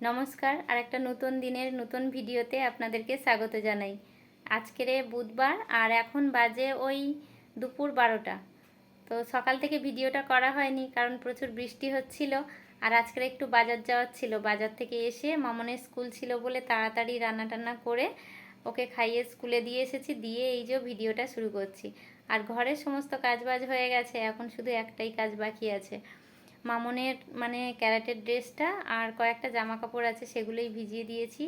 নমস্কার আর একটা নতুন দিনের নতুন ভিডিওতে আপনাদেরকে স্বাগত জানাই। আজকের বুধবার আর এখন বাজে ওই দুপুর বারোটা। তো সকাল থেকে ভিডিওটা করা হয়নি কারণ প্রচুর বৃষ্টি হচ্ছিল আর আজকের একটু বাজার যাওয়ার ছিল। বাজার থেকে এসে মামনের স্কুল ছিল বলে তাড়াতাড়ি রান্না টান্না করে ওকে খাইয়ে স্কুলে দিয়ে এসেছি, দিয়ে এই যে ভিডিওটা শুরু করছি। আর ঘরের সমস্ত কাজবাজ হয়ে গেছে, এখন শুধু একটাই কাজ বাকি আছে। মামনের মানে ক্যারাটের ড্রেসটা আর কয়েকটা জামা কাপড় আছে সেগুলোই ভিজিয়ে দিয়েছি।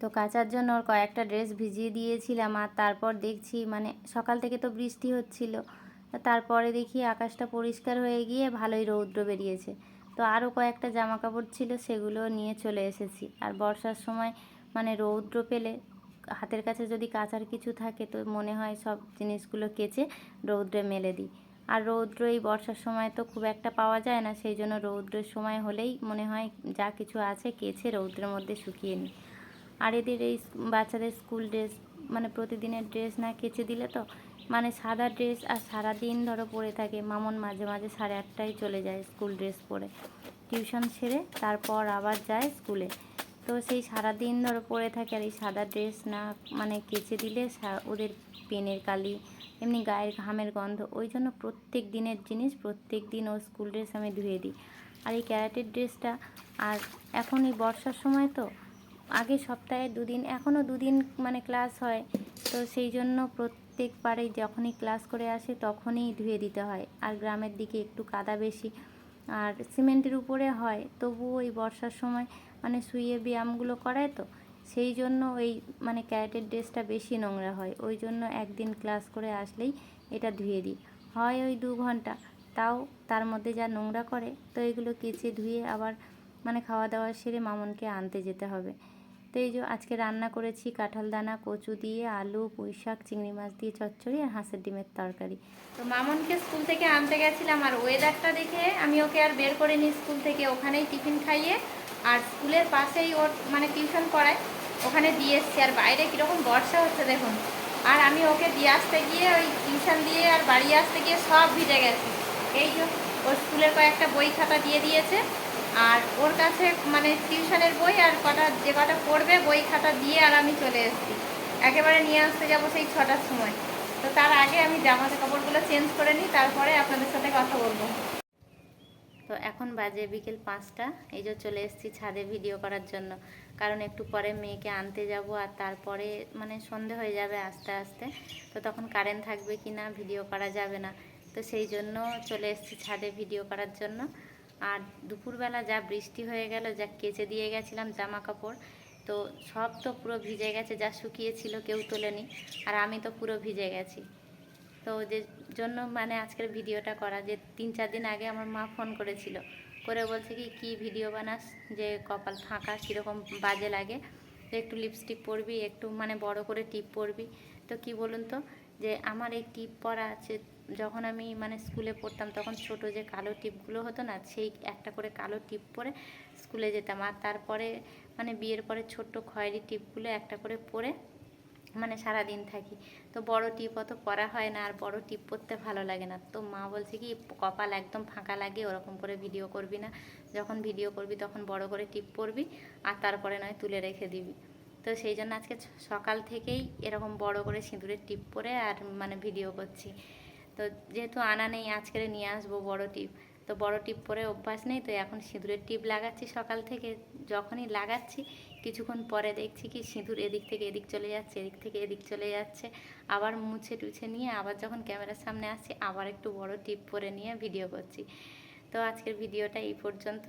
তো কাচার জন্য ওর কয়েকটা ড্রেস ভিজিয়ে দিয়েছিলাম আর তারপর দেখছি মানে সকাল থেকে তো বৃষ্টি হচ্ছিল। তারপরে দেখি আকাশটা পরিষ্কার হয়ে গিয়ে ভালোই রৌদ্র বেরিয়েছে। তো আরও কয়েকটা জামা কাপড় ছিল সেগুলো নিয়ে চলে এসেছি। আর বর্ষার সময় মানে রৌদ্র পেলে হাতের কাছে যদি কাচার কিছু থাকে তো মনে হয় সব জিনিসগুলো কেচে রৌদ্রে মেলে দিই। আর রৌদ্র এই বর্ষার সময় তো খুব একটা পাওয়া যায় না, সেই জন্য রৌদ্রের সময় হলেই মনে হয় যা কিছু আছে কেচে রৌদ্রের মধ্যে শুকিয়ে নিই। আর এদের এই বাচ্চাদের স্কুল ড্রেস মানে প্রতিদিনের ড্রেস না কেচে দিলে তো মানে সাদা ড্রেস আর সারা দিন ধরো পরে থাকে, মামন মাঝে মাঝে সাড়ে আটটায় চলে যায় স্কুল ড্রেস পরে। টিউশন সেরে তারপর আবার যায় স্কুলে। তো সেই সারা দিন ধরো পরে থাকে আর এই সাদা ড্রেস না মানে কেচে দিলে ওদের পেনের কালি এমনি গায়ের ঘামের গন্ধ, ওই জন্য প্রত্যেক দিনের জিনিস প্রত্যেক দিন ও স্কুল ড্রেস আমি ধুয়ে দিই। আর এই ক্যারাটের ড্রেসটা, আর এখন এই বর্ষার সময় তো, আগে সপ্তাহে দুদিন এখনও দুদিন মানে ক্লাস হয়, তো সেই জন্য প্রত্যেকবারে যখনই ক্লাস করে আসে তখনই ধুয়ে দিতে হয়। আর গ্রামের দিকে একটু কাদা বেশি, আর সিমেন্টের উপরে হয়, তবুও ওই বর্ষার সময় মানে শুয়ে ব্যায়ামগুলো করায় তো সেই জন্য ওই মানে ক্যারেটের ড্রেসটা বেশি নোংরা হয়। ওই জন্য একদিন ক্লাস করে আসলেই এটা ধুয়ে দিই। হয় ওই দু ঘণ্টা, তাও তার মধ্যে যা নোংরা করে, তো এগুলো কেচে ধুয়ে আবার মানে খাওয়া দাওয়া সেরে মামনকে আনতে যেতে হবে। তো এই যে আজকে রান্না করেছি কাঁঠাল দানা কচু দিয়ে, আলু পুঁই শাক চিংড়ি মাছ দিয়ে চচ্চড়ি আর হাঁসের ডিমের তরকারি। তো মামনকে স্কুল থেকে আনতে গেছিলাম আর ওয়েদারটা দেখে আমি ওকে আর বের করে নিই স্কুল থেকে। ওখানেই টিফিন খাইয়ে আর স্কুলের পাশেই ওর মানে টিউশন পড়ায়। ওখানে দিয়ে এসছি। আর বাইরে কীরকম বর্ষা হচ্ছে দেখুন। আর আমি ওকে দিয়ে আসতে গিয়ে ওই টিউশন দিয়ে আর বাড়ি আসতে গিয়ে সব ভিজে গেছে। এই যে ওর স্কুলের কয়েকটা বই খাতা দিয়ে দিয়েছে। আর ওর কাছে মানে টিউশনের বই আর কটা, যে কটা পড়বে বই খাতা দিয়ে আর আমি চলে এসেছি। একেবারে নিয়ে আসতে যাব সেই ছটার সময়। তো তার আগে আমি জামা কাপড়গুলো চেঞ্জ করে নিই, তারপরে আপনাদের সাথে কথা বলব। তো এখন বাজে বিকেল পাঁচটা। এই যে চলে এসেছি ছাদে ভিডিও করার জন্য। কারণ একটু পরে মেয়েকে আনতে যাব আর তারপরে মানে সন্ধে হয়ে যাবে আস্তে আস্তে। তো তখন কারেন্ট থাকবে কি না ভিডিও করা যাবে না। তো সেই জন্য চলে এসেছি ছাদে ভিডিও করার জন্য। আর দুপুরবেলা যা বৃষ্টি হয়ে গেল, যা কেচে দিয়ে গেছিলাম জামা কাপড় তো সব তো পুরো ভিজে গেছে, যা শুকিয়েছিল কেউ তোলেনি। আর আমি তো পুরো ভিজে গেছি। তো যে জন্য মানে আজকের ভিডিওটা করা, যে তিন চার দিন আগে আমার মা ফোন করেছিল। করে বলছে কি, কী ভিডিও বানাস, যে কপাল ফাঁকা কীরকম বাজে লাগে। তো একটু লিপস্টিক পরবি, একটু মানে বড় করে টিপ পরবি। তো কি বলুন তো, যে আমার এই টিপ পরা আছে, যখন আমি মানে স্কুলে পড়তাম তখন ছোট যে কালো টিপগুলো হতো না, সেই একটা করে কালো টিপ পরে স্কুলে যেতাম। আর তারপরে মানে বিয়ের পরে ছোট্ট খয়েরি টিপগুলো একটা করে পরে মানে সারাদিন থাকি। তো বড় টিপ অত পরা হয় না, আর বড় টিপ পরতে ভালো লাগে না। তো মা বলছে কি, কপাল একদম ফাঁকা লাগে, ওরকম করে ভিডিও করবি না। যখন ভিডিও করবি তখন বড় করে টিপ পরবি আর তারপরে নয় তুলে রেখে দিবি। তো সেই জন্য আজকে সকাল থেকেই এরকম বড় করে সিঁদুরের টিপ পরে আর মানে ভিডিও করছি। তো যেহেতু আনা নেই, আজকের নিয়ে আসব বড় টিপ তো বড় টিপ পরে অভ্যাস নেই, তো এখন সিঁদুরের টিপ লাগাচ্ছি সকাল থেকে। যখনই লাগাচ্ছি, কিছুক্ষণ পরে দেখছি কি সিঁদুর এদিক থেকে এদিক চলে যাচ্ছে, এদিক থেকে এদিক চলে যাচ্ছে। আবার মুছে টুছে নিয়ে আবার যখন ক্যামেরার সামনে আসছি, আবার একটু বড় টিপ পরে নিয়ে ভিডিও করছি। তো আজকের ভিডিওটা এই পর্যন্ত।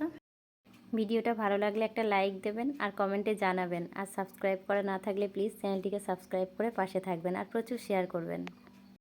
ভিডিওটা ভালো লাগলে একটা লাইক দেবেন আর কমেন্টে জানাবেন। আর সাবস্ক্রাইব করা না থাকলে প্লিজ চ্যানেলটিকে সাবস্ক্রাইব করে পাশে থাকবেন আর প্রচুর শেয়ার করবেন।